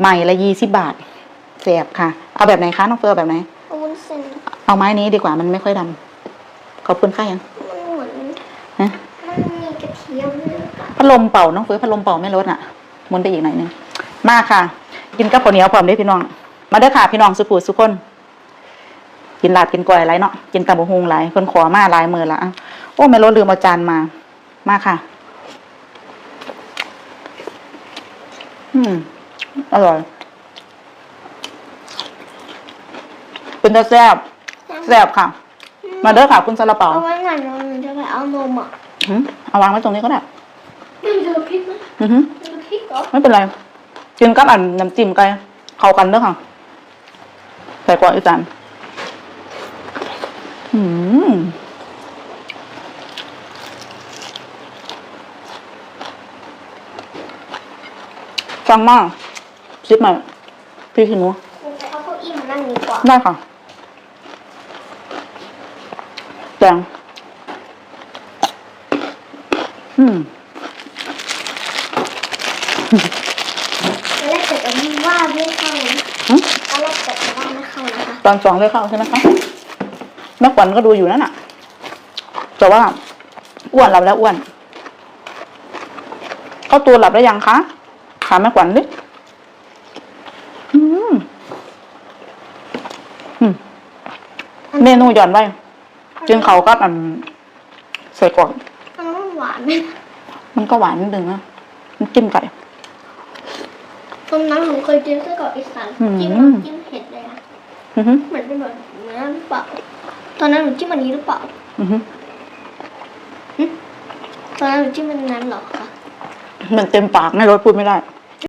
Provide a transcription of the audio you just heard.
ใหม่ละยี่สิบบาทแสบค่ะ เอาแบบไหนคะน้องเฟิร์นเอาแบบไหน เอาวุ้นเส้นเอาไม้นี้ดีกว่ามันไม่ค่อยดำขอบคุณค่ะยังมันเหมือนฮะมันมีกระเทียมด้วยหรือเปล่าพัดลมเป่าน้องเฟิร์นพัดลมเป่าไม่ลดอะหมุนไปอีกหน่อยนึงมาค่ะ กินกับข้าวเหนียวพร้อมได้อพี่น้อง มาเด้อค่ะพี่น้องสุภูสุคน กินลาดกินกล้วยไรเนาะกินตำบักฮุงไรเพิ่นขอมาหลายมือละอะโอ้ไม่ลดลืมเอาจานมา มาค่ะ อืม อร่อย เป็นตาแซ่บแซ่บค่ะ มาเด้อค่ะ คุณซาลาเปาเอาไว้หน่อยนะหนูจะไปเอานมอะหืมเอาวางไว้ตรงนี้ก็ได้มันจะพริกไหมอือหือจะพริกเหรอไม่เป็นไรกินกับอันน้ำจิ้มไก่เข้ากันเด้อค่ะใส่กว่าอีจานอืมฟังมาก ซิปมา พี่ขี้หนูหนูไปเอาเก้าอี้มานั่งดีกว่าได้ค่ะแดงอืมตอนแรกเกิดจะว่าไม่เข้านะหึตอนแรกเกิดจะว่าไม่เข้านะคะตอนสองเลยเข้าใช่ไหมคะแม่ขวัญก็ดูอยู่นั่นน่ะ แต่ว่าอ้วนหลับแล้วอ้วน เข้าตัวหลับแล้วยังคะถามแม่ขวัญดิอืมอืม เมนูหย่อนไว้จึงเขาก็อันใส่กรอกมันไม่หวานนะมันก็หวานนิดนึงนะมันจิ้มไก่ตอนนั้นหนูเคยกินไส้กรอกอีสานอืมจิ้มน้ำจิ้มเผ็ดเลยอะอือหือเหมือนเป็นแบบเนื้อหรือเปล่าตอนนั้นหนูจิ้มอันนี้หรือเปล่าอือหือตอนนั้นหนูจิ้มอันนั้นเหรอคะมันเต็มปากไม่รสพูดไม่ได้